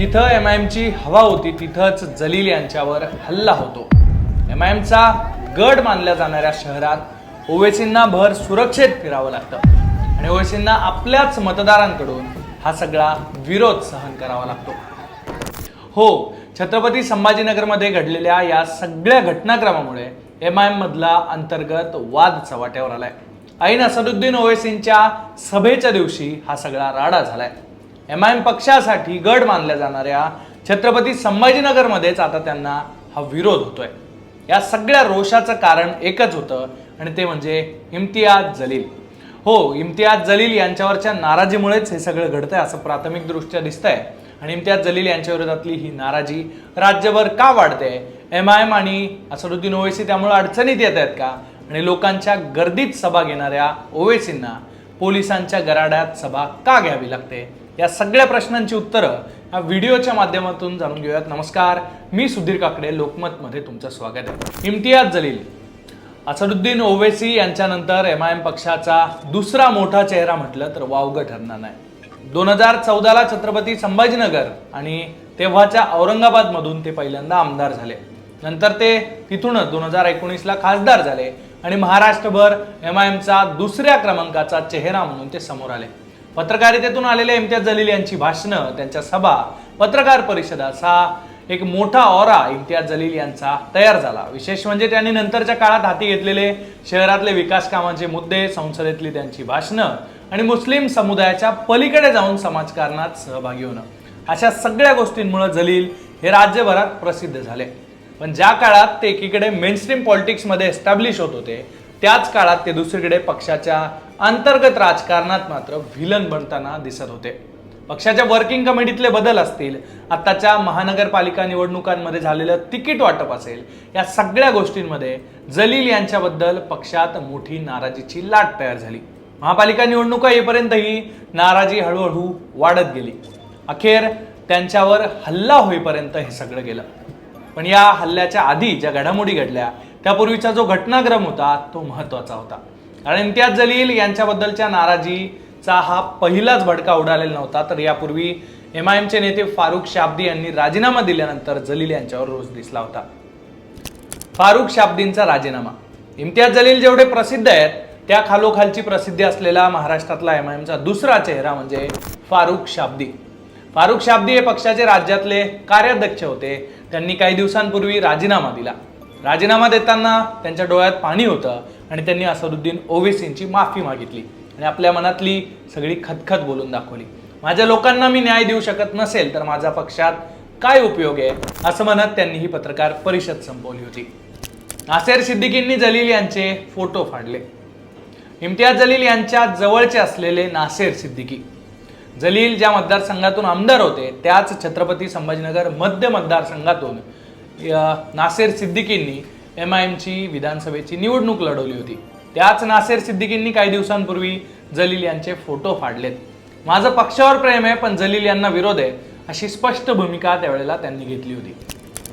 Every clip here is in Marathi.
जिथं एम आय एमची हवा होती तिथंच जलील यांच्यावर हल्ला होतो. एम आय एमचा गड मानल्या जाणाऱ्या शहरात ओवेसींना भर सुरक्षेत फिरावं लागतं. आणि ओवेसींना आपल्याच मतदारांकडून हा सगळा विरोध सहन करावा लागतो. हो छत्रपती संभाजीनगरमध्ये घडलेल्या या सगळ्या घटनाक्रमामुळे एम आय एममधला अंतर्गत वाद चव्हाट्यावर आलाय. ऐन असदुद्दीन ओवेसींच्या सभेच्या दिवशी हा सगळा राडा झालाय. एम आय एम पक्षासाठी गड मानल्या जाणाऱ्या छत्रपती संभाजीनगरमध्येच आता त्यांना हा विरोध होतोय. या सगळ्या रोषाचं कारण एकच होतं आणि ते म्हणजे इम्तियाज जलील. हो इम्तियाज जलील यांच्यावरच्या नाराजीमुळेच हे सगळं घडतंय असं प्राथमिक दृष्ट्या दिसतंय. आणि इम्तियाज जलील यांच्या विरोधातली ही नाराजी राज्यभर का वाढते? एम आय एम आणि असदुद्दीन ओवेसी त्यामुळे अडचणीत येत आहेत का? आणि लोकांच्या गर्दीत सभा घेणाऱ्या ओवेसींना पोलिसांच्या गराड्यात सभा का घ्यावी लागते? या सगळ्या प्रश्नांची उत्तरं या व्हिडिओच्या माध्यमातून जाणून घेऊयात. नमस्कार मी सुधीर काकडे लोकमतमध्ये तुमचं स्वागत आहे. इम्तियाज जलील. असदुद्दीन ओवेसी यांच्यानंतर एम आय एम पक्षाचा दुसरा मोठा चेहरा म्हटलं तर वावगं ठरणार नाही. दोन हजार चौदाला छत्रपती संभाजीनगर आणि तेव्हाच्या औरंगाबादमधून ते पहिल्यांदा आमदार झाले. नंतर ते तिथूनच दोन हजार एकोणीसला खासदार झाले. आणि महाराष्ट्रभर एम आय एमचा दुसऱ्या क्रमांकाचा चेहरा म्हणून ते समोर आले. पत्रकारितेतून आलेले इम्तियाज जलील यांची भाषणं त्यांच्या सभा पत्रकार परिषदा असा एक मोठा ऑरा इम्तियाज जलील यांचा तयार झाला. विशेष म्हणजे त्यांनी नंतरच्या काळात हाती घेतलेले शहरातले विकास कामांचे मुद्दे संसदेतली त्यांची भाषणं आणि मुस्लिम समुदायाच्या पलीकडे जाऊन समाजकारणात सहभागी होणं. अशा सगळ्या गोष्टींमुळे जलील हे राज्यभरात प्रसिद्ध झाले. पण ज्या काळात ते एकीकडे मेनस्ट्रीम पॉलिटिक्समध्ये एस्टॅब्लिश होत होते त्याच काळात ते दुसरीकडे पक्षाच्या अंतर्गत राजकारणात मात्र व्हिलन बनताना दिसत होते. पक्षाच्या वर्किंग कमिटीतले बदल असतील आत्ताच्या महानगरपालिका निवडणुकांमध्ये झालेलं तिकीट वाटप असेल या सगळ्या गोष्टींमध्ये जलील यांच्याबद्दल पक्षात मोठी नाराजीची लाट तयार झाली. महापालिका निवडणुका येईपर्यंतही नाराजी हळूहळू वाढत गेली. अखेर त्यांच्यावर हल्ला होईपर्यंत हे सगळं गेलं. पण या हल्ल्याच्या आधी ज्या घडामोडी घडल्या त्यापूर्वीचा जो घटनाक्रम होता तो महत्त्वाचा होता. कारण इम्तियाज जलील यांच्याबद्दलच्या नाराजीचा हा पहिलाच भडका उडालेला नव्हता. तर यापूर्वी एम आय एमचे नेते फारुख शाब्दी यांनी राजीनामा दिल्यानंतर जलील यांच्यावर रोज दिसला होता. फारुख शाब्दींचा राजीनामा. इम्तियाज जलील जेवढे प्रसिद्ध आहेत त्या खालोखालची प्रसिद्धी असलेला महाराष्ट्रातला एम आय एमचा दुसरा चेहरा म्हणजे फारुख शाब्दी. फारुख शाब्दी हे पक्षाचे राज्यातले कार्याध्यक्ष होते. त्यांनी काही दिवसांपूर्वी राजीनामा दिला. राजीनामा देताना त्यांच्या डोळ्यात पाणी होतं आणि त्यांनी असदुद्दीन ओवेसींची माफी मागितली आणि आपल्या मनातली सगळी खतखत बोलून दाखवली. माझ्या लोकांना मी न्याय देऊ शकत नसेल तर माझा पक्षात काय उपयोग आहे असं म्हणत त्यांनी ही पत्रकार परिषद संपवली होती. नासेर सिद्दीकींनी जलील यांचे फोटो फाडले. इम्तियाज जलील यांच्या जवळचे असलेले नासेर सिद्दीकी. जलील ज्या मतदारसंघातून आमदार होते त्याच छत्रपती संभाजीनगर मध्य मतदारसंघातून नासेर सिद्दीकींनी एम आय एमची विधानसभेची निवडणूक लढवली होती. त्याच नासेर सिद्दीकींनी काही दिवसांपूर्वी जलील यांचे फोटो फाडलेत. माझं पक्षावर प्रेम आहे पण जलील यांना विरोध आहे अशी स्पष्ट भूमिका त्यावेळेला त्यांनी घेतली होती.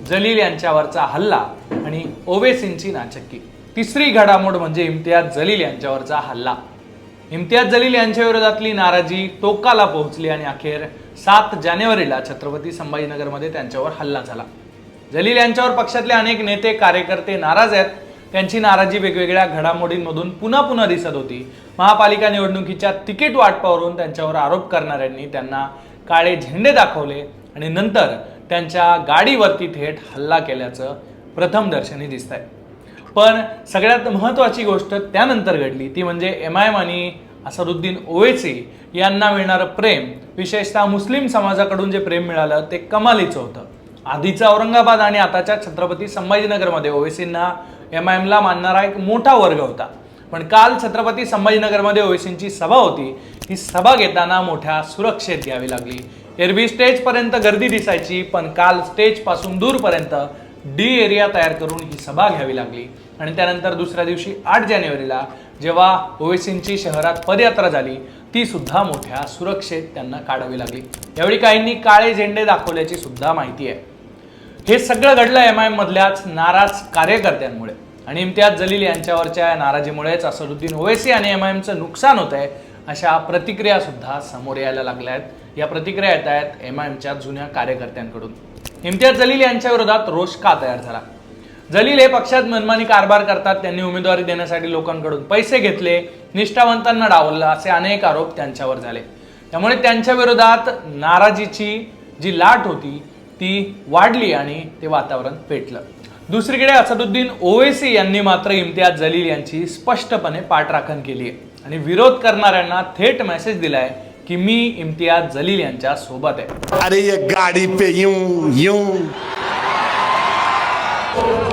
जलील यांच्यावरचा हल्ला आणि ओवेसींची नाचक्की. तिसरी घडामोड म्हणजे इम्तियाज जलील यांच्यावरचा हल्ला. इम्तियाज जलील यांच्या विरोधातली नाराजी टोकाला पोहोचली आणि अखेर सात जानेवारीला छत्रपती संभाजीनगरमध्ये त्यांच्यावर हल्ला झाला. जलील यांच्यावर पक्षातले अनेक नेते कार्यकर्ते नाराज आहेत. त्यांची नाराजी वेगवेगळ्या घडामोडींमधून पुन्हा पुन्हा दिसत होती. महापालिका निवडणुकीच्या तिकीट वाटपावरून त्यांच्यावर आरोप करणाऱ्यांनी त्यांना काळे झेंडे दाखवले आणि नंतर त्यांच्या गाडीवरती थेट हल्ला केल्याचं प्रथमदर्शनी दिसत आहे पण सगळ्यात महत्त्वाची गोष्ट त्यानंतर घडली. ती म्हणजे एम आय एम आणि असदुद्दीन ओवेसी यांना मिळणारं प्रेम. विशेषतः मुस्लिम समाजाकडून जे प्रेम मिळालं ते कमालीचं होतं. आधीचं औरंगाबाद आणि आताच्या छत्रपती संभाजीनगरमध्ये ओवेसींना एम आय एमला मानणारा एक मोठा वर्ग होता. पण काल छत्रपती संभाजीनगरमध्ये ओवेसींची सभा होती. ही सभा घेताना मोठ्या सुरक्षेत घ्यावी लागली. एरवी स्टेजपर्यंत गर्दी दिसायची पण काल स्टेजपासून दूरपर्यंत डी एरिया तयार करून ही सभा घ्यावी लागली. आणि त्यानंतर दुसऱ्या दिवशी आठ जानेवारीला जेव्हा ओवेसींची शहरात पदयात्रा झाली ती सुद्धा मोठ्या सुरक्षेत त्यांना काढावी लागली. यावेळी काहींनी काळे झेंडे दाखवल्याची सुद्धा माहिती आहे. हे सगळं घडलं एम आय मधल्याच नाराज कार्यकर्त्यांमुळे. आणि इम्तियाज जलील यांच्यावरच्या नाराजीमुळेच असदुद्दीन ओवेसी आणि एम आय एमचं नुकसान होत आहे अशा प्रतिक्रिया सुद्धा समोर यायला लागल्या आहेत. या प्रतिक्रिया येत आहेत एम आय एमच्या जुन्या कार्यकर्त्यांकडून. इम्तियाज जलील यांच्या विरोधात रोष का तयार झाला? जलील हे पक्षात मनमानी कारभार करतात त्यांनी उमेदवारी देण्यासाठी लोकांकडून पैसे घेतले निष्ठावंतांना डावललं असे अनेक आरोप त्यांच्यावर झाले. त्यामुळे त्यांच्या विरोधात नाराजीची जी लाट होती ती वाढली आणि ते वातावरण पेटलं. दुसरीकडे असदुद्दीन ओवेसी यांनी मात्र इम्तियाज जलील यांची स्पष्टपणे पाठराखण केली आहे. आणि विरोध करणाऱ्यांना थेट मेसेज दिलाय की मी इम्तियाज जलील यांच्या सोबत आहे. अरे ये गाड़ी पे यूं यूं.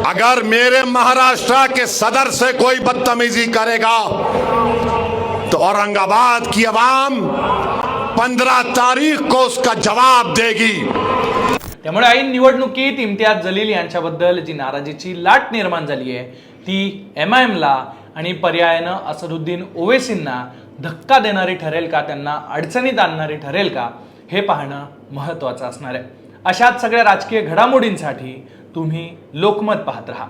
अगर मेरे महाराष्ट्र के सदर से कोई बदतमीजी करेगा तो औरंगाबाद की आवाम पंद्रह तारीख को उसका जवाब देगी। त्यामुळे ऐन निवडणुकीत इम्तियाज जलील यांच्याबद्दल जी नाराजीची लाट निर्माण झाली आहे ती एम आय एमला आणि पर्यायानं असदुद्दीन ओवेसींना धक्का देणारी ठरेल का त्यांना अडचणीत आणणारी ठरेल का हे पाहणं महत्त्वाचं असणार आहे. अशाच सगळ्या राजकीय घडामोडींसाठी तुम्ही लोकमत पाहत राहा.